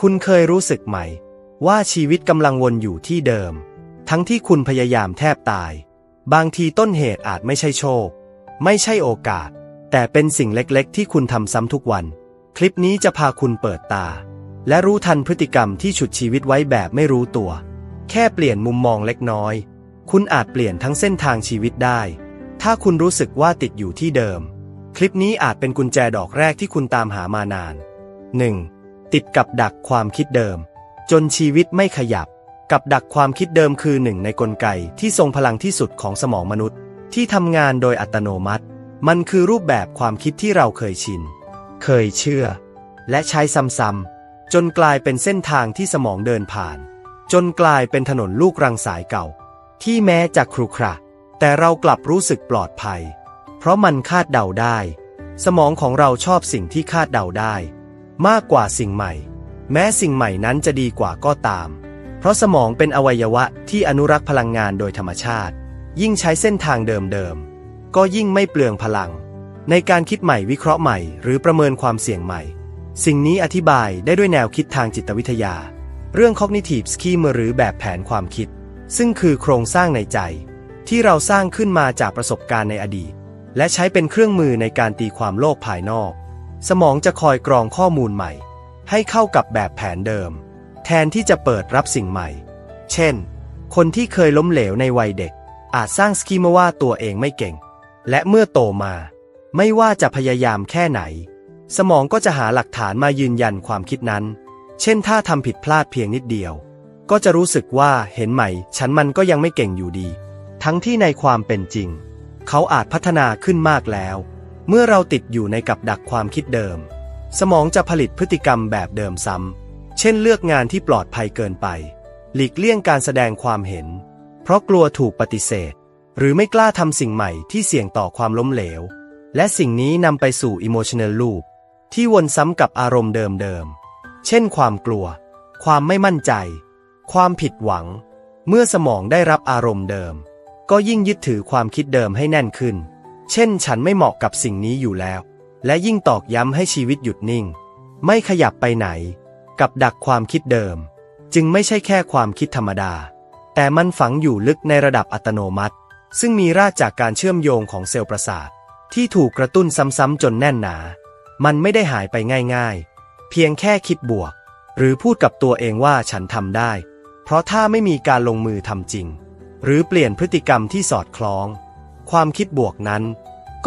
คุณเคยรู้สึกไหม ว่าชีวิตกำลังวนอยู่ที่เดิม ทั้งที่คุณพยายามแทบตาย บางทีต้นเหตุอาจไม่ใช่โชค ไม่ใช่โอกาส แต่เป็นสิ่งเล็กๆ ที่คุณทำซ้ำทุกวัน คลิปนี้จะพาคุณเปิดตา และรู้ทันพฤติกรรมที่ฉุดชีวิตไว้แบบไม่รู้ตัว แค่เปลี่ยนมุมมองเล็กน้อย คุณอาจเปลี่ยนทั้งเส้นทางชีวิตได้ ถ้าคุณรู้สึกว่าติดอยู่ที่เดิม คลิปนี้อาจเป็นกุญแจดอกแรกที่คุณตามหามานาน 1. ติดกับดักความคิดเดิม จนชีวิตไม่ขยับ กับดักความคิดเดิมคือหนึ่งในกลไกที่ทรงพลังที่สุดของสมองมนุษย์ ที่ทำงานโดยอัตโนมัติ มันคือรูปแบบความคิดที่เราเคยชิน เคยเชื่อ และใช้ซ้ำๆจนกลายเป็นเส้นทางที่สมองเดินผ่าน จนกลายเป็นถนนลูกรังสายเก่า ที่แม้จะครุขระแต่เรากลับรู้สึกปลอดภัย เพราะมันคาดเดาได้ สมองของเราชอบสิ่งที่คาดเดาได้ มากกว่าสิ่งใหม่ แม้สิ่งใหม่นั้นจะดีกว่าก็ตาม เพราะสมองเป็นอวัยวะที่อนุรักษ์พลังงานโดยธรรมชาติ ยิ่งใช้เส้นทางเดิมๆ ก็ยิ่งไม่เปลืองพลัง ในการคิดใหม่วิเคราะห์ใหม่ หรือประเมินความเสี่ยงใหม่ สิ่งนี้อธิบายได้ด้วยแนวคิดทางจิตวิทยา เรื่อง cognitive scheme หรือแบบแผนความคิด ซึ่งคือโครงสร้างในใจ ที่เราสร้างขึ้นมาจากประสบการณ์ในอดีต และใช้เป็นเครื่องมือในการตีความโลกภายนอก สมองจะคอยกรองข้อมูลใหม่ ให้เข้ากับแบบแผนเดิม แทนที่จะเปิดรับสิ่งใหม่ เช่น คนที่เคยล้มเหลวในวัยเด็ก อาจสร้างสกีมาว่าตัวเองไม่เก่ง และเมื่อโตมา ไม่ว่าจะพยายามแค่ไหน สมองก็จะหาหลักฐานมายืนยันความคิดนั้น เช่นถ้าทำผิดพลาดเพียงนิดเดียว ก็จะรู้สึกว่าเห็นไหมฉันมันก็ยังไม่เก่งอยู่ดี ทั้งที่ในความเป็นจริง เขาอาจพัฒนาขึ้นมากแล้ว เมื่อเราติดอยู่ในกับดักความคิดเดิม สมองจะผลิตพฤติกรรมแบบเดิมซ้ำ เช่นเลือกงานที่ปลอดภัยเกินไป หลีกเลี่ยงการแสดงความเห็น เพราะกลัวถูกปฏิเสธ หรือไม่กล้าทำสิ่งใหม่ที่เสี่ยงต่อความล้มเหลว และสิ่งนี้นำไปสู่ emotional loop ที่วนซ้ำกับอารมณ์เดิมๆ เช่นความกลัว ความไม่มั่นใจ ความผิดหวัง เมื่อสมองได้รับอารมณ์เดิม ก็ยิ่งยึดถือความคิดเดิมให้แน่นขึ้น เช่นฉันไม่เหมาะกับสิ่งนี้อยู่แล้ว และยิ่งตอกย้ำให้ชีวิตหยุดนิ่ง ไม่ขยับไปไหน กับดักความคิดเดิม จึงไม่ใช่แค่ความคิดธรรมดา แต่มันฝังอยู่ลึกในระดับอัตโนมัติ ซึ่งมีรากจากการเชื่อมโยงของเซลล์ประสาท ที่ถูกกระตุ้นซ้ำๆจนแน่นหนา มันไม่ได้หายไปง่ายๆ เพียงแค่คิดบวก หรือพูดกับตัวเองว่าฉันทำได้ เพราะถ้าไม่มีการลงมือทำจริง หรือเปลี่ยนพฤติกรรมที่สอดคล้อง ความคิดบวกนั้น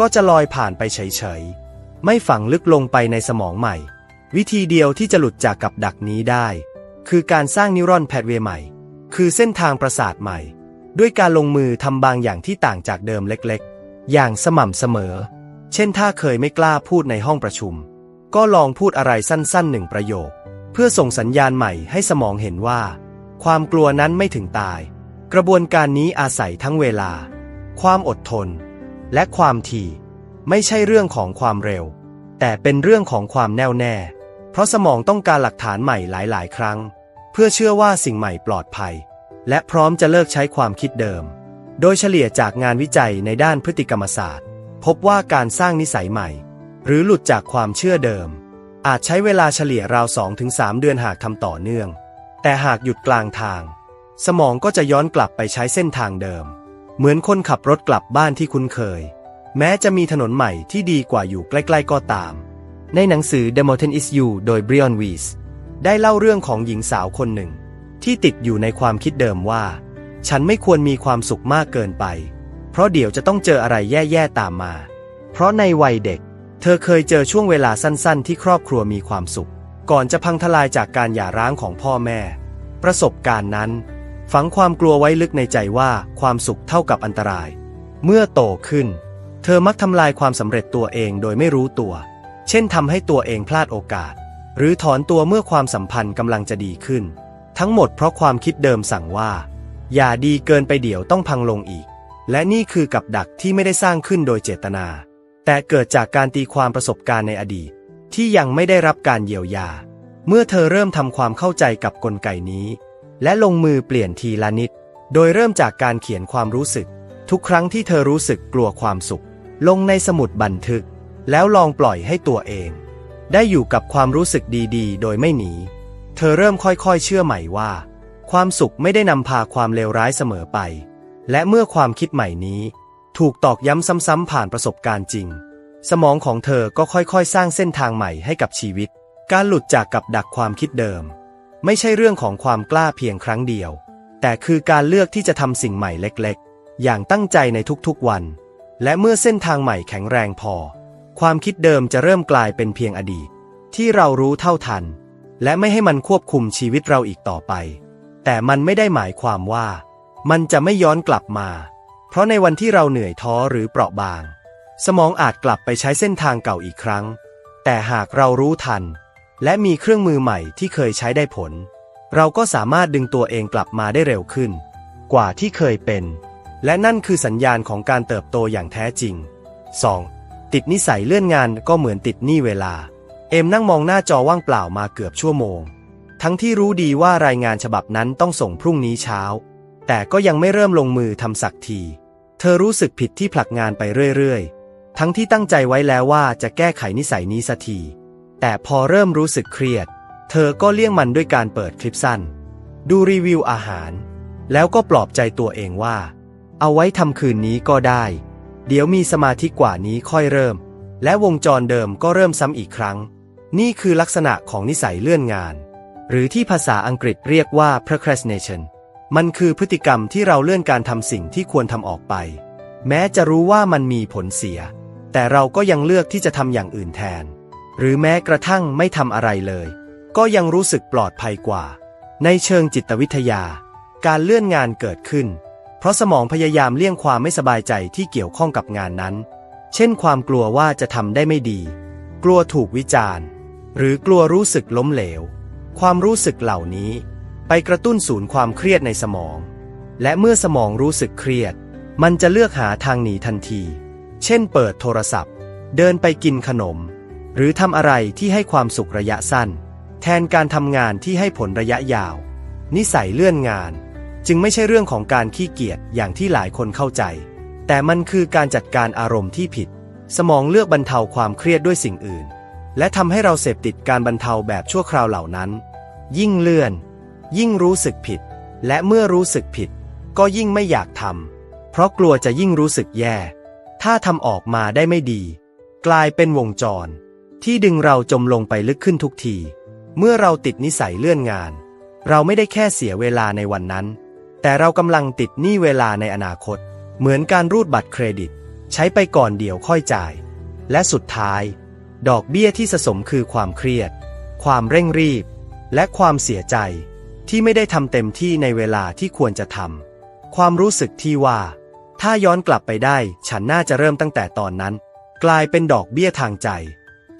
ก็จะลอยผ่านไปเฉยๆ ไม่ฝังลึกลงไปในสมองใหม่ วิธีเดียวที่จะหลุดจากกับดักนี้ได้ คือการสร้างนิวรอนแพทเวย์ใหม่ คือเส้นทางประสาทใหม่ ด้วยการลงมือทำบางอย่างที่ต่างจากเดิมเล็กๆ อย่างสม่ำเสมอ เช่นถ้าเคยไม่กล้าพูดในห้องประชุม ก็ลองพูดอะไรสั้นๆหนึ่งประโยค เพื่อส่งสัญญาณใหม่ให้สมองเห็นว่า ความกลัวนั้นไม่ถึงตาย กระบวนการนี้อาศัยทั้งเวลา ความอดทน และความถี่ ไม่ใช่เรื่องของความเร็ว แต่เป็นเรื่องของความแน่วแน่ เพราะสมองต้องการหลักฐานใหม่หลายๆ ครั้ง เพื่อเชื่อว่าสิ่งใหม่ปลอดภัย และพร้อมจะเลิกใช้ความคิดเดิม โดยเฉลี่ยจากงานวิจัยในด้านพฤติกรรมศาสตร์ พบว่าการสร้างนิสัยใหม่ หรือหลุดจากความเชื่อเดิม อาจใช้เวลาเฉลี่ยราว 2-3 เดือนหากทำต่อเนื่อง แต่หากหยุดกลางทาง สมองก็จะย้อนกลับไปใช้เส้นทางเดิม เหมือนคนขับรถกลับบ้านที่คุ้นเคย แม้จะมีถนนใหม่ที่ดีกว่าอยู่ใกล้ๆก็ตาม ในหนังสือ The Mountain is You โดย Brian Weiss ได้เล่าเรื่องของหญิงสาวคนหนึ่ง ที่ติดอยู่ในความคิดเดิมว่า ฉันไม่ควรมีความสุขมากเกินไป เพราะเดี๋ยวจะต้องเจออะไรแย่ๆตามมา เพราะในวัยเด็ก เธอเคยเจอช่วงเวลาสั้นๆ ที่ครอบครัวมีความสุข ก่อนจะพังทลายจากการหย่าร้างของพ่อแม่ ประสบการณ์นั้น ฝังความกลัวไว้ลึกในใจว่าความสุขเท่ากับอันตราย เมื่อโตขึ้น เธอมักทำลายความสำเร็จตัวเองโดยไม่รู้ตัว เช่นทำให้ตัวเองพลาดโอกาส หรือถอนตัวเมื่อความสัมพันธ์กำลังจะดีขึ้น ทั้งหมดเพราะความคิดเดิมสั่งว่า อย่าดีเกินไปเดี๋ยวต้องพังลงอีก และนี่คือกับดักที่ไม่ได้สร้างขึ้นโดยเจตนา แต่เกิดจากการตีความประสบการณ์ในอดีต ที่ยังไม่ได้รับการเยียวยา เมื่อเธอเริ่มทำความเข้าใจกับกลไกนี้ และลงมือเปลี่ยนทีละนิด โดยเริ่มจากการเขียนความรู้สึก ทุกครั้งที่เธอรู้สึกกลัวความสุข ลงในสมุดบันทึก แล้วลองปล่อยให้ตัวเอง ได้อยู่กับความรู้สึกดีๆ โดยไม่หนี เธอเริ่มค่อยๆเชื่อใหม่ว่า ความสุขไม่ได้นำพาความเลวร้ายเสมอไป และเมื่อความคิดใหม่นี้ ถูกตอกย้ำซ้ำๆผ่านประสบการณ์จริง สมองของเธอก็ค่อยๆ สร้างเส้นทางใหม่ให้กับชีวิต การหลุดจากกับดักความคิดเดิม ไม่ใช่เรื่องของความกล้าเพียงครั้งเดียว แต่คือการเลือกที่จะทำสิ่งใหม่เล็กๆ อย่างตั้งใจในทุกๆวัน และเมื่อเส้นทางใหม่แข็งแรงพอ ความคิดเดิมจะเริ่มกลายเป็นเพียงอดีต ที่เรารู้เท่าทัน และไม่ให้มันควบคุมชีวิตเราอีกต่อไป แต่มันไม่ได้หมายความว่า มันจะไม่ย้อนกลับมา เพราะในวันที่เราเหนื่อยท้อหรือเปราะบาง สมองอาจกลับไปใช้เส้นทางเก่าอีกครั้ง แต่หากเรารู้ทัน และมีเครื่องมือใหม่ที่เคยใช้ได้ผล เราก็สามารถดึงตัวเองกลับมาได้เร็วขึ้น กว่าที่เคยเป็น และนั่นคือสัญญาณของการเติบโตอย่างแท้จริง 2. ติดนิสัยเลื่อนงานก็เหมือนติดหนี้เวลา เอ็มนั่งมองหน้าจอว่างเปล่ามาเกือบชั่วโมง ทั้งที่รู้ดีว่ารายงานฉบับนั้นต้องส่งพรุ่งนี้เช้า แต่ก็ยังไม่เริ่มลงมือทำสักที เธอรู้สึกผิดที่ผลักงานไปเรื่อยๆ ทั้งที่ตั้งใจไว้แล้วว่าจะแก้ไขนิสัยนี้สักที แต่พอเริ่มรู้สึกเครียด เธอก็เลี่ยงมันด้วยการเปิดคลิปสั้น ดูรีวิวอาหาร แล้วก็ปลอบใจตัวเองว่า เอาไว้ทำคืนนี้ก็ได้ เดี๋ยวมีสมาธิกว่านี้ค่อยเริ่ม และวงจรเดิมก็เริ่มซ้ำอีกครั้ง นี่คือลักษณะของนิสัยเลื่อนงาน หรือที่ภาษาอังกฤษเรียกว่า procrastination มันคือพฤติกรรมที่เราเลื่อนการทำสิ่งที่ควรทำออกไป แม้จะรู้ว่ามันมีผลเสีย แต่เราก็ยังเลือกที่จะทำอย่างอื่นแทน หรือแม้กระทั่งไม่ทำอะไรเลย ก็ยังรู้สึกปลอดภัยกว่า ในเชิงจิตวิทยา การเลื่อนงานเกิดขึ้น เพราะสมองพยายามเลี่ยงความไม่สบายใจที่เกี่ยวข้องกับงานนั้น เช่นความกลัวว่าจะทำได้ไม่ดี กลัวถูกวิจารณ์ หรือกลัวรู้สึกล้มเหลว ความรู้สึกเหล่านี้ ไปกระตุ้นศูนย์ความเครียดในสมอง และเมื่อสมองรู้สึกเครียด มันจะเลือกหาทางหนีทันที เช่น เปิดโทรศัพท์ เดินไปกินขนม หรือทำอะไรที่ให้ความสุขระยะสั้น แทนการทำงานที่ให้ผลระยะยาว นิสัยเลื่อนงาน จึงไม่ใช่เรื่องของการขี้เกียจอย่างที่หลายคนเข้าใจ แต่มันคือการจัดการอารมณ์ที่ผิด สมองเลือกบรรเทาความเครียดด้วยสิ่งอื่น และทำให้เราเสพติดการบรรเทาแบบชั่วคราวเหล่านั้น ยิ่งเลื่อน ยิ่งรู้สึกผิด และเมื่อรู้สึกผิด ก็ยิ่งไม่อยากทำเพราะกลัวจะยิ่งรู้สึกแย่ ถ้าทำออกมาได้ไม่ดี กลายเป็นวงจร ที่ดึงเราจมลงไปลึกขึ้นทุกที เมื่อเราติดนิสัยเลื่อนงาน เราไม่ได้แค่เสียเวลาในวันนั้น แต่เรากำลังติดหนี้เวลาในอนาคต เหมือนการรูดบัตรเครดิต ใช้ไปก่อนเดี๋ยวค่อยจ่าย และสุดท้าย ดอกเบี้ยที่สะสมคือความเครียด ความเร่งรีบ และความเสียใจที่ไม่ได้ทำเต็มที่ในเวลาที่ควรจะทำความรู้สึกที่ว่า ถ้าย้อนกลับไปได้ ฉันน่าจะเริ่มตั้งแต่ตอนนั้น กลายเป็นดอกเบี้ยทางใจ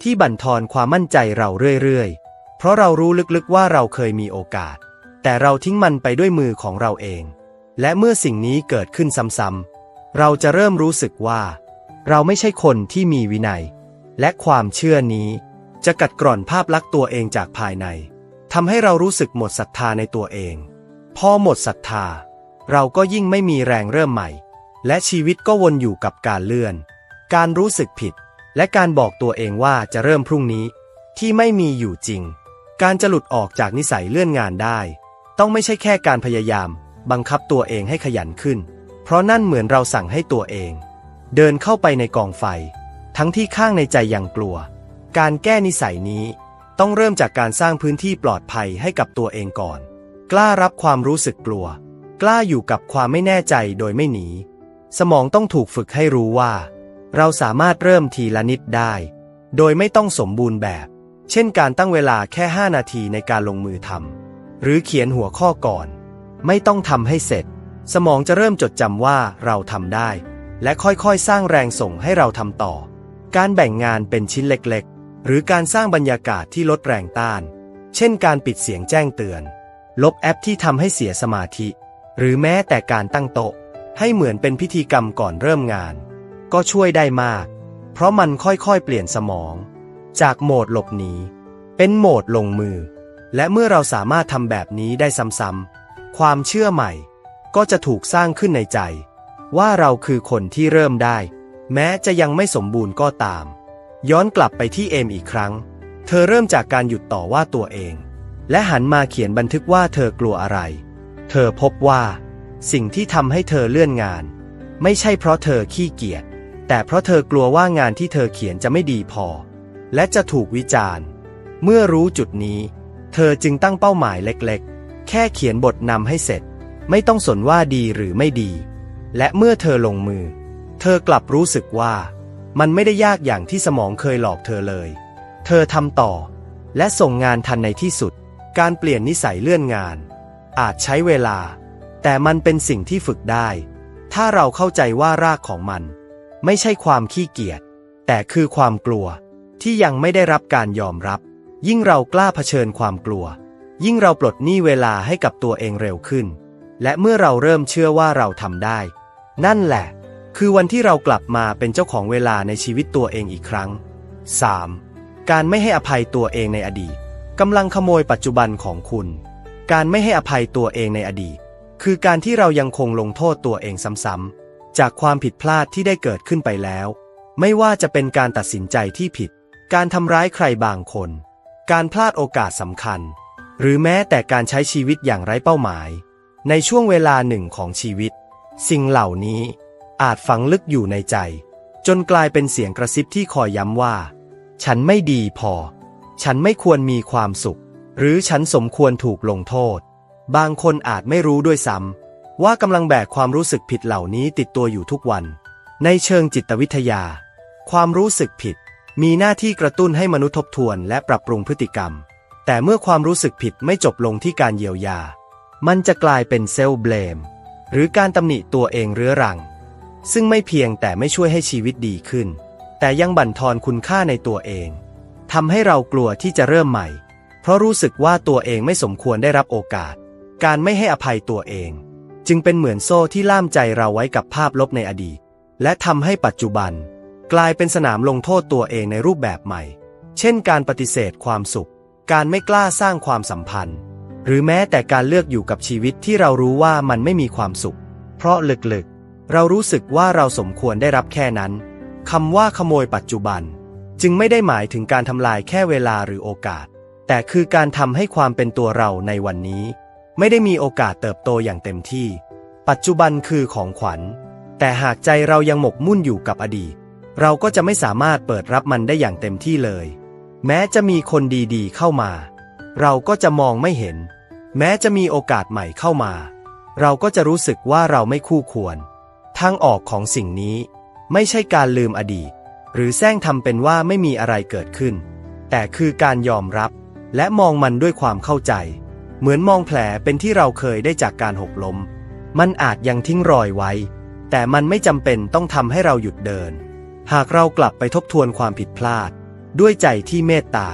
ที่บั่นทอนความมั่นใจเราเรื่อยๆ เพราะเรารู้ลึกๆว่าเราเคยมีโอกาส แต่เราทิ้งมันไปด้วยมือของเราเอง และเมื่อสิ่งนี้เกิดขึ้นซ้ำๆ เราจะเริ่มรู้สึกว่า เราไม่ใช่คนที่มีวินัย และความเชื่อนี้จะกัดกร่อนภาพลักษณ์ตัวเองจากภายในทำให้เรารู้สึกหมดศรัทธาในตัวเอง พอหมดศรัทธา เราก็ยิ่งไม่มีแรงเริ่มใหม่ และชีวิตก็วนอยู่กับการเลื่อน การรู้สึกผิด และการบอกตัวเองว่าจะเริ่มพรุ่งนี้ ที่ไม่มีอยู่จริง การจะหลุดออกจากนิสัยเลื่อนงานได้ ต้องไม่ใช่แค่การพยายาม บังคับตัวเองให้ขยันขึ้น เพราะนั่นเหมือนเราสั่งให้ตัวเอง เดินเข้าไปในกองไฟ ทั้งที่ข้างในใจยังกลัว การแก้นิสัยนี้ ต้องเริ่มจากการสร้างพื้นที่ปลอดภัยให้กับตัวเองก่อน กล้ารับความรู้สึกกลัว กล้าอยู่กับความไม่แน่ใจโดยไม่หนี สมองต้องถูกฝึกให้รู้ว่า เราสามารถเริ่มทีละนิดได้ โดยไม่ต้องสมบูรณ์แบบ เช่นการตั้งเวลาแค่ 5 นาทีในการลงมือทำหรือเขียนหัวข้อก่อน ไม่ต้องทำให้เสร็จ สมองจะเริ่มจดจำว่าเราทำได้ และค่อยๆ สร้างแรงส่งให้เราทำต่อ การแบ่งงานเป็นชิ้นเล็กๆ หรือการสร้างบรรยากาศที่ลดแรงต้าน เช่นการปิดเสียงแจ้งเตือน ลบแอปที่ทำให้เสียสมาธิ หรือแม้แต่การตั้งโต๊ะ ให้เหมือนเป็นพิธีกรรมก่อนเริ่มงาน ก็ช่วยได้มาก เพราะมันค่อยๆเปลี่ยนสมอง จากโหมดหลบหนีเป็นโหมดลงมือ และเมื่อเราสามารถทำแบบนี้ได้ซ้ำๆความเชื่อใหม่ ก็จะถูกสร้างขึ้นในใจ ว่าเราคือคนที่เริ่มได้ แม้จะยังไม่สมบูรณ์ก็ตาม ย้อนกลับไปที่เอมอีกครั้ง เธอเริ่มจากการหยุดต่อว่าตัวเอง และหันมาเขียนบันทึกว่าเธอกลัวอะไร เธอพบว่า สิ่งที่ทำให้เธอเลื่อนงาน ไม่ใช่เพราะเธอขี้เกียจ แต่เพราะเธอกลัวว่างานที่เธอเขียนจะไม่ดีพอ และจะถูกวิจารณ์ เมื่อรู้จุดนี้ เธอจึงตั้งเป้าหมายเล็กๆ แค่เขียนบทนำให้เสร็จ ไม่ต้องสนว่าดีหรือไม่ดี และเมื่อเธอลงมือ เธอกลับรู้สึกว่า มันไม่ได้ยากอย่างที่สมองเคยหลอกเธอเลย เธอทำต่อ และส่งงานทันในที่สุด การเปลี่ยนนิสัยเลื่อนงาน อาจใช้เวลา แต่มันเป็นสิ่งที่ฝึกได้ ถ้าเราเข้าใจว่ารากของมัน ไม่ใช่ความขี้เกียจ แต่คือความกลัวที่ยังไม่ได้รับการยอมรับ ยิ่งเรากล้าเผชิญความกลัว ยิ่งเราปลดหนี้เวลาให้กับตัวเองเร็วขึ้น และเมื่อเราเริ่มเชื่อว่าเราทำได้ นั่นแหละ คือวันที่เรากลับมาเป็นเจ้าของเวลาในชีวิตตัวเองอีกครั้ง 3. การไม่ให้อภัยตัวเองในอดีตกำลังขโมยปัจจุบันของคุณ การไม่ให้อภัยตัวเองในอดีต คือการที่เรายังคงลงโทษตัวเองซ้ำๆ จากความผิดพลาดที่ได้เกิดขึ้นไปแล้ว ไม่ว่าจะเป็นการตัดสินใจที่ผิด การทำร้ายใครบางคน การพลาดโอกาสสำคัญ หรือแม้แต่การใช้ชีวิตอย่างไร้เป้าหมาย ในช่วงเวลาหนึ่งของชีวิต สิ่งเหล่านี้อาจฝังลึกอยู่ในใจ จนกลายเป็นเสียงกระซิบที่คอยย้ำว่า ฉันไม่ดีพอ ฉันไม่ควรมีความสุข หรือฉันสมควรถูกลงโทษ บางคนอาจไม่รู้ด้วยซ้ำ ว่ากำลังแบกความรู้สึกผิดเหล่านี้ติดตัวอยู่ทุกวัน ในเชิงจิตวิทยา ความรู้สึกผิด มีหน้าที่กระตุ้นให้มนุษย์ทบทวนและปรับปรุงพฤติกรรม แต่เมื่อความรู้สึกผิดไม่จบลงที่การเยียวยา มันจะกลายเป็นเซลล์เบลม หรือการตำหนิตัวเองเรื้อรัง ซึ่งไม่เพียงแต่ไม่ช่วยให้ชีวิตดีขึ้น แต่ยังบั่นทอนคุณค่าในตัวเองทำให้เรากลัวที่จะเริ่มใหม่ เพราะรู้สึกว่าตัวเองไม่สมควรได้รับโอกาส การไม่ให้อภัยตัวเอง จึงเป็นเหมือนโซ่ที่ล่ามใจเราไว้กับภาพลบในอดีต และทำให้ปัจจุบัน กลายเป็นสนามลงโทษตัวเองในรูปแบบใหม่ เช่น การปฏิเสธความสุข การไม่กล้าสร้างความสัมพันธ์ หรือแม้แต่การเลือกอยู่กับชีวิตที่เรารู้ว่ามันไม่มีความสุข เพราะลึกๆ เรารู้สึกว่าเราสมควรได้รับแค่นั้นคำว่าขโมยปัจจุบัน จึงไม่ได้หมายถึงการทำลายแค่เวลาหรือโอกาส แต่คือการทำให้ความเป็นตัวเราในวันนี้ ไม่ได้มีโอกาสเติบโตอย่างเต็มที่ ปัจจุบันคือของขวัญ แต่หากใจเรายังหมกมุ่นอยู่กับอดีต เราก็จะไม่สามารถเปิดรับมันได้อย่างเต็มที่เลย แม้จะมีคนดีๆเข้ามา เราก็จะมองไม่เห็น แม้จะมีโอกาสใหม่เข้ามา เราก็จะรู้สึกว่าเราไม่คู่ควร ทางออกของสิ่งนี้ ไม่ใช่การลืมอดีต หรือแซงทำเป็นว่าไม่มีอะไรเกิดขึ้น แต่คือการยอมรับ และมองมันด้วยความเข้าใจ เหมือนมองแผลเป็นที่เราเคยได้จากการหกล้ม มันอาจยังทิ้งรอยไว้ แต่มันไม่จำเป็นต้องทำให้เราหยุดเดิน หากเรากลับไปทบทวนความผิดพลาด ด้วยใจที่เมตตา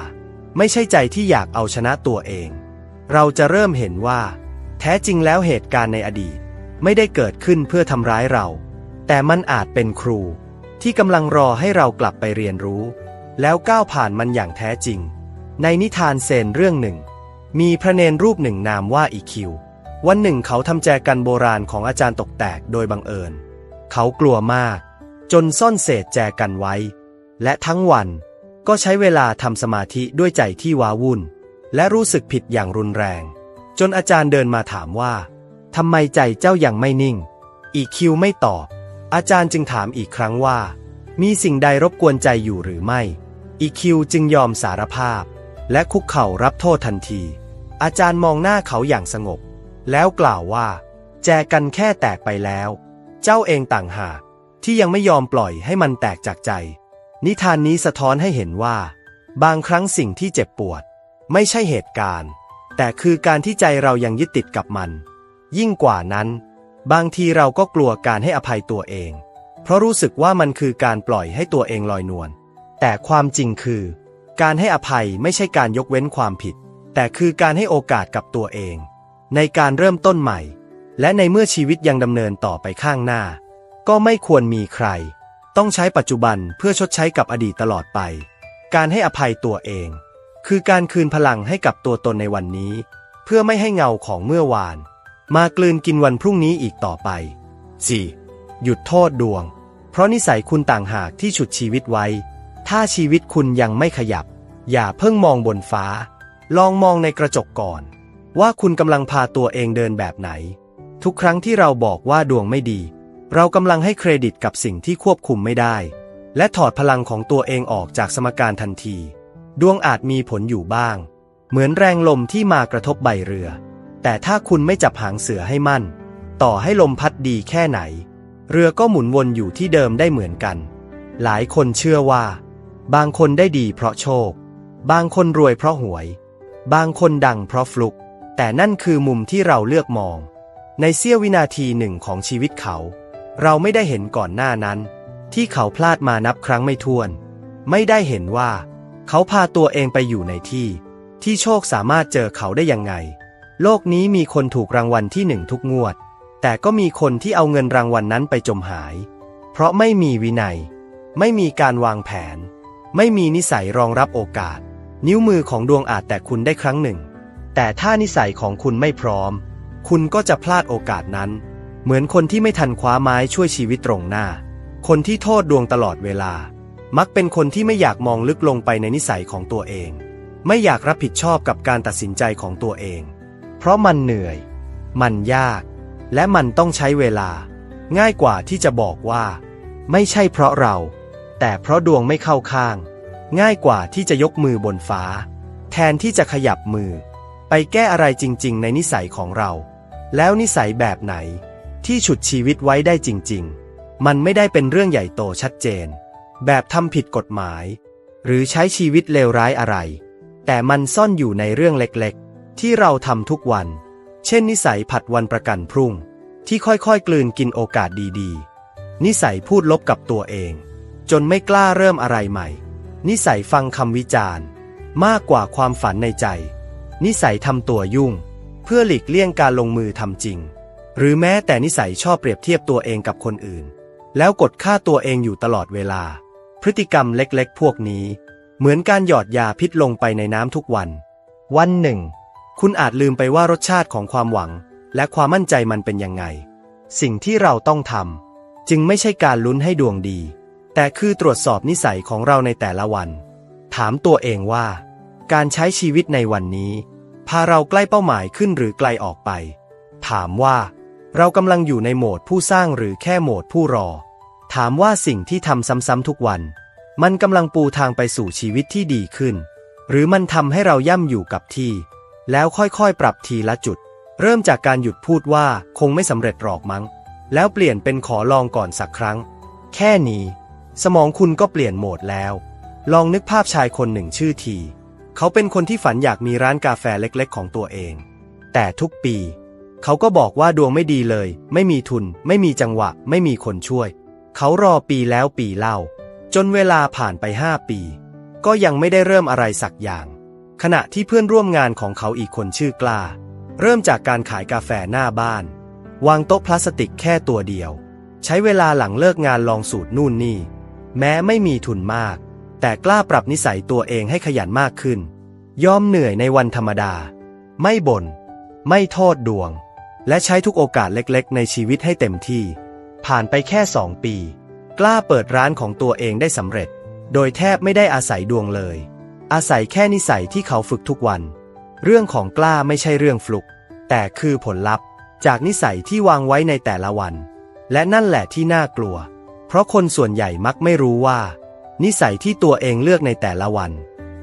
ไม่ใช่ใจที่อยากเอาชนะตัวเอง เราจะเริ่มเห็นว่า แท้จริงแล้วเหตุการณ์ในอดีต ไม่ได้เกิดขึ้นเพื่อทำร้ายเรา แต่มันอาจเป็นครู ที่กำลังรอให้เรากลับไปเรียนรู้ แล้วก้าวผ่านมันอย่างแท้จริง ในนิทานเซนเรื่องหนึ่ง มีพระเนนรูปหนึ่งนามว่าอีคิว วันหนึ่งเขาทำแจกันโบราณของอาจารย์ตกแตกโดยบังเอิญ เขากลัวมาก จนซ่อนเศษแจกันไว้ และทั้งวันก็ใช้เวลาทำสมาธิด้วยใจที่ว้าวุ่น และรู้สึกผิดอย่างรุนแรง จนอาจารย์เดินมาถามว่าทำไมใจเจ้ายังไม่นิ่ง อีคิวไม่ตอบ อาจารย์จึงถามอีกครั้งว่า มีสิ่งใดรบกวนใจอยู่หรือไม่ อีคิวจึงยอมสารภาพ และคุกเข่ารับโทษทันที อาจารย์มองหน้าเขาอย่างสงบ แล้วกล่าวว่า แจกันแค่แตกไปแล้ว เจ้าเองต่างหากที่ยังไม่ยอมปล่อยให้มันแตกจากใจ นิทานนี้สะท้อนให้เห็นว่า บางครั้งสิ่งที่เจ็บปวด ไม่ใช่เหตุการณ์ แต่คือการที่ใจเรายังยึดติดกับมัน ยิ่งกว่านั้น บางทีเราก็กลัวการให้อภัยตัวเอง เพราะรู้สึกว่ามันคือการปล่อยให้ตัวเองลอยนวลแต่ความจริงคือ การให้อภัยไม่ใช่การยกเว้นความผิด แต่คือการให้โอกาสกับตัวเอง ในการเริ่มต้นใหม่ และในเมื่อชีวิตยังดำเนินต่อไปข้างหน้า ก็ไม่ควรมีใคร ต้องใช้ปัจจุบันเพื่อชดใช้กับอดีตตลอดไป การให้อภัยตัวเอง คือการคืนพลังให้กับตัวตนในวันนี้ เพื่อไม่ให้เงาของเมื่อวาน มากลืนกินวันพรุ่งนี้อีกต่อไป 4. หยุดโทษดวง เพราะนิสัยคุณต่างหากที่ฉุดชีวิตไว้ ถ้าชีวิตคุณยังไม่ขยับ อย่าเพิ่งมองบนฟ้า ลองมองในกระจกก่อน ว่าคุณกำลังพาตัวเองเดินแบบไหน ทุกครั้งที่เราบอกว่าดวงไม่ดี เรากำลังให้เครดิตกับสิ่งที่ควบคุมไม่ได้ และถอดพลังของตัวเองออกจากสมการทันที ดวงอาจมีผลอยู่บ้าง เหมือนแรงลมที่มากระทบใบเรือ แต่ถ้าคุณไม่จับหางเสือให้มั่น ต่อให้ลมพัดดีแค่ไหน เรือก็หมุนวนอยู่ที่เดิมได้เหมือนกัน หลายคนเชื่อว่า บางคนได้ดีเพราะโชค บางคนรวยเพราะหวย บางคนดังเพราะฟลุก แต่นั่นคือมุมที่เราเลือกมอง ในเสี้ยววินาทีหนึ่งของชีวิตเขา เราไม่ได้เห็นก่อนหน้านั้น ที่เขาพลาดมานับครั้งไม่ถ้วน ไม่ได้เห็นว่า เขาพาตัวเองไปอยู่ในที่ ที่โชคสามารถเจอเขาได้ยังไง โลกนี้มีคนถูกรางวัลที่หนึ่งทุกงวด แต่ก็มีคนที่เอาเงินรางวัลนนั้นไปจมหาย เพราะไม่มีวินัย ไม่มีการวางแผน ไม่มีนิสัยรองรับโอกาส นิ้วมือของดวงอาจแต่คุณได้ครั้งหนึ่ง แต่ถ้านิสัยของคุณไม่พร้อม คุณก็จะพลาดโอกาสนั้น เหมือนคนที่ไม่ทันคว้าไม้ช่วยชีวิตตรงหน้า คนที่โทษดวงตลอดเวลา มักเป็นคนที่ไม่อยากมองลึกลงไปในนิสัยของตัวเอง ไม่อยากรับผิดชอบกับการตัดสินใจของตัวเอง เพราะมันเหนื่อย มันยาก และมันต้องใช้เวลา ง่ายกว่าที่จะบอกว่า ไม่ใช่เพราะเรา แต่เพราะดวงไม่เข้าข้าง ง่ายกว่าที่จะยกมือบนฟ้า แทนที่จะขยับมือ ไปแก้อะไรจริง ๆ ในนิสัยของเรา แล้วนิสัยแบบไหน ที่ฉุดชีวิตไว้ได้จริง ๆ มันไม่ได้เป็นเรื่องใหญ่โตชัดเจน แบบทำผิดกฎหมาย หรือใช้ชีวิตเลวร้ายอะไร แต่มันซ่อนอยู่ในเรื่องเล็กๆ ที่เราทำทุกวัน เช่น นิสัยผัดวันประกันพรุ่ง ที่ค่อยๆ กลืนกินโอกาสดีๆ นิสัยพูดลบกับตัวเอง จนไม่กล้าเริ่มอะไรใหม่ นิสัยฟังคำวิจารณ์ มากกว่าความฝันในใจ นิสัยทำตัวยุ่ง เพื่อหลีกเลี่ยงการลงมือทำจริง หรือแม้แต่นิสัยชอบเปรียบเทียบตัวเองกับคนอื่น แล้วกดค่าตัวเองอยู่ตลอดเวลา พฤติกรรมเล็กๆ พวกนี้ เหมือนการหยอดยาพิษลงไปในน้ำทุกวัน วันหนึ่ง คุณอาจลืมไปว่ารสชาติของความหวัง และความมั่นใจมันเป็นยังไง สิ่งที่เราต้องทำจึงไม่ใช่การลุ้นให้ดวงดี แต่คือตรวจสอบนิสัยของเราในแต่ละวัน ถามตัวเองว่า การใช้ชีวิตในวันนี้ พาเราใกล้เป้าหมายขึ้นหรือไกลออกไป ถามว่า เรากำลังอยู่ในโหมดผู้สร้างหรือแค่โหมดผู้รอ ถามว่าสิ่งที่ทำซ้ำๆทุกวัน มันกำลังปูทางไปสู่ชีวิตที่ดีขึ้น หรือมันทำให้เราย่ำอยู่กับที่ แล้วค่อยๆ ปรับทีละจุด เริ่มจากการหยุดพูดว่าคงไม่สำเร็จหรอกมั้ง แล้วเปลี่ยนเป็นขอลองก่อนสักครั้ง แค่นี้ สมองคุณก็เปลี่ยนโหมดแล้ว ลองนึกภาพชายคนหนึ่งชื่อที เขาเป็นคนที่ฝันอยากมีร้านกาแฟเล็กๆ ของตัวเอง แต่ทุกปี เขาก็บอกว่าดวงไม่ดีเลย ไม่มีทุน ไม่มีจังหวะ ไม่มีคนช่วย เขารอปีแล้วปีเล่า จนเวลาผ่านไปห้าปี ก็ยังไม่ได้เริ่มอะไรสักอย่าง ขณะที่เพื่อนร่วมงานของเขาอีกคนชื่อกล้า เริ่มจากการขายกาแฟหน้าบ้าน วางโต๊ะพลาสติกแค่ตัวเดียว ใช้เวลาหลังเลิกงานลองสูตรนู่นนี่ แม้ไม่มีทุนมาก แต่กล้าปรับนิสัยตัวเองให้ขยันมากขึ้น ยอมเหนื่อยในวันธรรมดา ไม่บน่น ไม่โทษดวง และใช้ทุกโอกาสเล็กๆ ในชีวิตให้เต็มที่ ผ่านไปแค่สองปี กล้าเปิดร้านของตัวเองได้สำเร็จ โดยแทบไม่ได้อาศัยดวงเลย อาศัยแค่นิสัยที่เขาฝึกทุกวัน เรื่องของกล้าไม่ใช่เรื่องฟลุก แต่คือผลลัพธ์ จากนิสัยที่วางไว้ในแต่ละวัน และนั่นแหละที่น่ากลัว เพราะคนส่วนใหญ่มักไม่รู้ว่า นิสัยที่ตัวเองเลือกในแต่ละวัน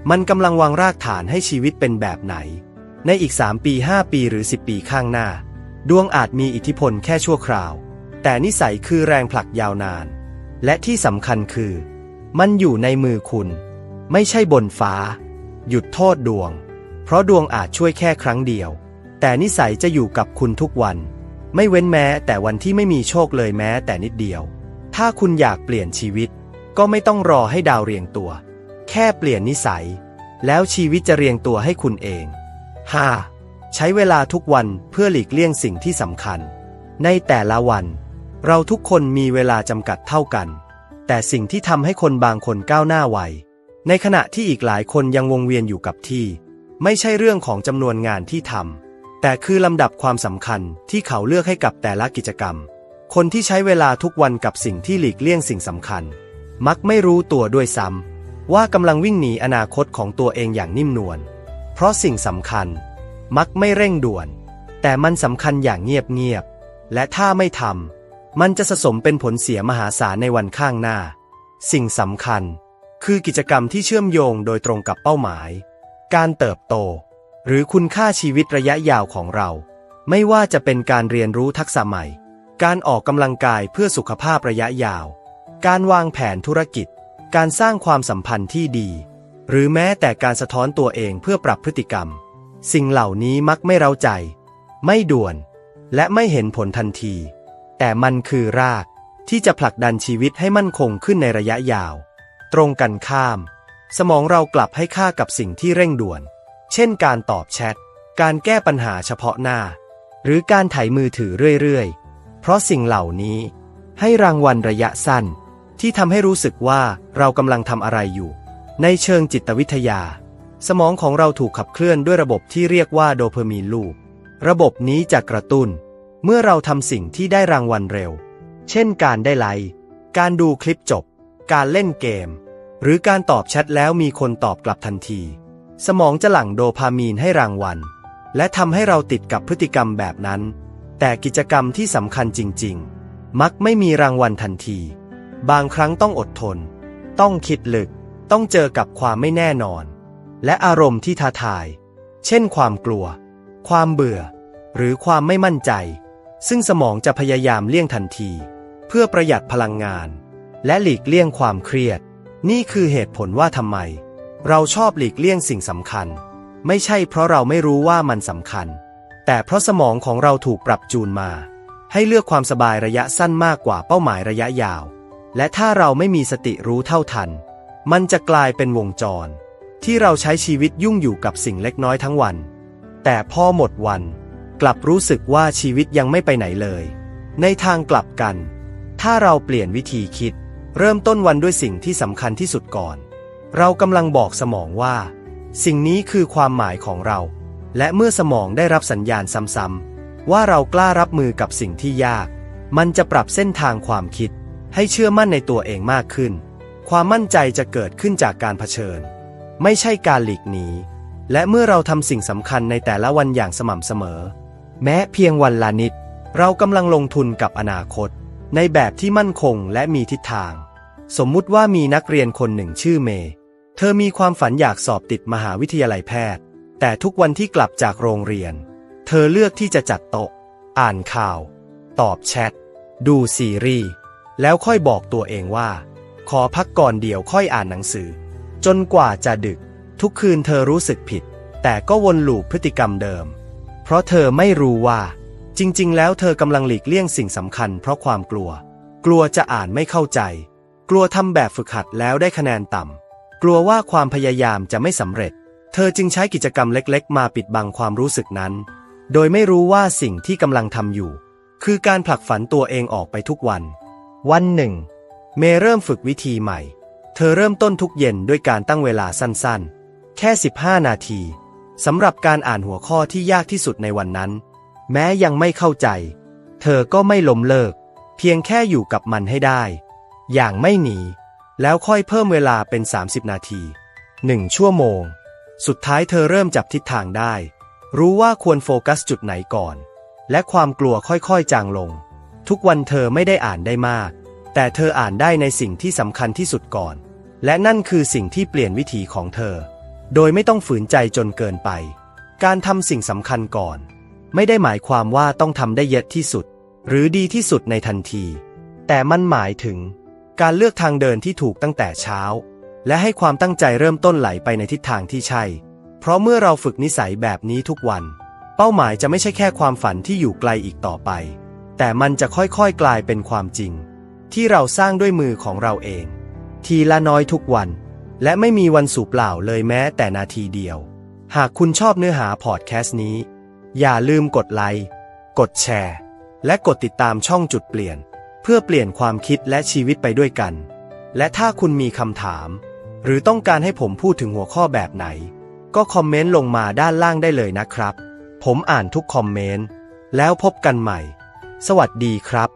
มันกำลังวางรากฐานให้ชีวิตเป็นแบบไหน ในอีก 3 ปี 5 ปีหรือ 10 ปีข้างหน้า ดวงอาจมีอิทธิพลแค่ชั่วคราว แต่นิสัยคือแรงผลักยาวนาน และที่สำคัญคือ มันอยู่ในมือคุณ ไม่ใช่บนฟ้า หยุดโทษดวง เพราะดวงอาจช่วยแค่ครั้งเดียว แต่นิสัยจะอยู่กับคุณทุกวัน ไม่เว้นแม้แต่วันที่ไม่มีโชคเลยแม้แต่นิดเดียว ถ้าคุณอยากเปลี่ยนชีวิต ก็ไม่ต้องรอให้ดาวเรียงตัว แค่เปลี่ยนนิสัย แล้วชีวิตจะเรียงตัวให้คุณเอง 5. ใช้เวลาทุกวันเพื่อหลีกเลี่ยงสิ่งที่สำคัญ ในแต่ละวัน เราทุกคนมีเวลาจำกัดเท่ากัน แต่สิ่งที่ทำให้คนบางคนก้าวหน้าไว ในขณะที่อีกหลายคนยังวงเวียนอยู่กับที่ ไม่ใช่เรื่องของจำนวนงานที่ทำแต่คือลำดับความสำคัญที่เขาเลือกให้กับแต่ละกิจกรรม คนที่ใช้เวลาทุกวันกับสิ่งที่หลีกเลี่ยงสิ่งสำคัญ มักไม่รู้ตัวด้วยซ้ำว่ากำลังวิ่งหนีอนาคตของตัวเองอย่างนิ่มนวล เพราะสิ่งสำคัญ มักไม่เร่งด่วน แต่มันสำคัญอย่างเงียบๆและถ้าไม่ทำมันจะสะสมเป็นผลเสียมหาศาลในวันข้างหน้า สิ่งสำคัญ คือกิจกรรมที่เชื่อมโยงโดยตรงกับเป้าหมาย การเติบโต หรือคุณค่าชีวิตระยะยาวของเรา ไม่ว่าจะเป็นการเรียนรู้ทักษะใหม่ การออกกำลังกายเพื่อสุขภาพระยะยาว การวางแผนธุรกิจ การสร้างความสัมพันธ์ที่ดี หรือแม้แต่การสะท้อนตัวเองเพื่อปรับพฤติกรรม สิ่งเหล่านี้มักไม่เร้าใจ ไม่ด่วน และไม่เห็นผลทันที แต่มันคือรากที่จะผลักดันชีวิตให้มั่นคงขึ้นในระยะยาว ตรงกันข้าม สมองเรากลับให้ค่ากับสิ่งที่เร่งด่วน เช่นการตอบแชท การแก้ปัญหาเฉพาะหน้า หรือการไถมือถือเรื่อยๆ เพราะสิ่งเหล่านี้ให้รางวัลระยะสั้น ที่ทำให้รู้สึกว่าเรากำลังทำอะไรอยู่ ในเชิงจิตวิทยา สมองของเราถูกขับเคลื่อนด้วยระบบที่เรียกว่าโดพามีนลูป ระบบนี้จะกระตุ้น เมื่อเราทำสิ่งที่ได้รางวัลเร็ว เช่นการได้ไลค์การดูคลิปจบ การเล่นเกม หรือการตอบแชทแล้วมีคนตอบกลับทันที สมองจะหลั่งโดพามีนให้รางวัล และทำให้เราติดกับพฤติกรรมแบบนั้น แต่กิจกรรมที่สำคัญจริง ๆ มักไม่มีรางวัลทันที บางครั้งต้องอดทน ต้องคิดลึก ต้องเจอกับความไม่แน่นอน และอารมณ์ที่ท้าทาย เช่นความกลัว ความเบื่อ หรือความไม่มั่นใจ ซึ่งสมองจะพยายามเลี่ยงทันที เพื่อประหยัดพลังงาน และหลีกเลี่ยงความเครียด นี่คือเหตุผลว่าทำไม เราชอบหลีกเลี่ยงสิ่งสำคัญ ไม่ใช่เพราะเราไม่รู้ว่ามันสำคัญ แต่เพราะสมองของเราถูกปรับจูนมา ให้เลือกความสบายระยะสั้นมากกว่าเป้าหมายระยะยาว และถ้าเราไม่มีสติรู้เท่าทัน มันจะกลายเป็นวงจร ที่เราใช้ชีวิตยุ่งอยู่กับสิ่งเล็กน้อยทั้งวัน แต่พอหมดวัน กลับรู้สึกว่าชีวิตยังไม่ไปไหนเลย ในทางกลับกัน ถ้าเราเปลี่ยนวิธีคิด เริ่มต้นวันด้วยสิ่งที่สำคัญที่สุดก่อน เรากำลังบอกสมองว่า สิ่งนี้คือความหมายของเรา และเมื่อสมองได้รับสัญญาณซ้ำๆ ว่าเรากล้ารับมือกับสิ่งที่ยาก มันจะปรับเส้นทางความคิด ให้เชื่อมั่นในตัวเองมากขึ้น ความมั่นใจจะเกิดขึ้นจากการเผชิญ ไม่ใช่การหลีกหนี และเมื่อเราทำสิ่งสำคัญในแต่ละวันอย่างสม่ำเสมอ แม้เพียงวันละนิด เรากำลังลงทุนกับอนาคต ในแบบที่มั่นคงและมีทิศทาง สมมุติว่ามีนักเรียนคนหนึ่งชื่อเมย์ เธอมีความฝันอยากสอบติดมหาวิทยาลัยแพทย์ แต่ทุกวันที่กลับจากโรงเรียน เธอเลือกที่จะจัดโต๊ะ อ่านข่าว ตอบแชท ดูซีรีส์ แล้วค่อยบอกตัวเองว่า ขอพักก่อนเดี๋ยวค่อยอ่านหนังสือ จนกว่าจะดึก ทุกคืนเธอรู้สึกผิด แต่ก็วนลูปพฤติกรรมเดิม เพราะเธอไม่รู้ว่า จริง ๆ แล้วเธอกำลังหลีกเลี่ยงสิ่งสำคัญเพราะความกลัว กลัวจะอ่านไม่เข้าใจ กลัวทำแบบฝึกหัดแล้วได้คะแนนต่ำกลัวว่าความพยายามจะไม่สำเร็จ เธอจึงใช้กิจกรรมเล็กๆ มาปิดบังความรู้สึกนั้น โดยไม่รู้ว่าสิ่งที่กำลังทำอยู่ คือการผลักฝันตัวเองออกไปทุกวัน วันหนึ่ง เมย์เริ่มฝึกวิธีใหม่ เธอเริ่มต้นทุกเย็นด้วยการตั้งเวลาสั้นๆ แค่ 15 นาทีสำหรับการอ่านหัวข้อที่ยากที่สุดในวันนั้น แม้ยังไม่เข้าใจ เธอก็ไม่ล้มเลิก เพียงแค่อยู่กับมันให้ได้ อย่างไม่หนี แล้วค่อยเพิ่มเวลาเป็น 30 นาทีหนึ่งชั่วโมง สุดท้ายเธอเริ่มจับทิศทางได้ รู้ว่าควรโฟกัสจุดไหนก่อน และความกลัวค่อยๆจางลง ทุกวันเธอไม่ได้อ่านได้มาก แต่เธออ่านได้ในสิ่งที่สำคัญที่สุดก่อน และนั่นคือสิ่งที่เปลี่ยนวิถีของเธอ โดยไม่ต้องฝืนใจจนเกินไป การทำสิ่งสำคัญก่อน ไม่ได้หมายความว่าต้องทำได้เยอะที่สุด หรือดีที่สุดในทันที แต่มันหมายถึง การเลือกทางเดินที่ถูกตั้งแต่เช้า และให้ความตั้งใจเริ่มต้นไหลไปในทิศทางที่ใช่ เพราะเมื่อเราฝึกนิสัยแบบนี้ทุกวัน เป้าหมายจะไม่ใช่แค่ความฝันที่อยู่ไกลอีกต่อไป แต่มันจะค่อยๆกลายเป็นความจริง ที่เราสร้างด้วยมือของเราเอง ทีละน้อยทุกวัน และไม่มีวันสูญเปล่าเลยแม้แต่นาทีเดียว หากคุณชอบเนื้อหาพอดแคสต์นี้ อย่าลืมกดไลค์กดแชร์และกดติดตามช่องจุดเปลี่ยน เพื่อเปลี่ยนความคิดและชีวิตไปด้วยกัน และถ้าคุณมีคำถาม หรือต้องการให้ผมพูดถึงหัวข้อแบบไหน ก็คอมเมนต์ลงมาด้านล่างได้เลยนะครับ ผมอ่านทุกคอมเมนต์ แล้วพบกันใหม่ สวัสดีครับ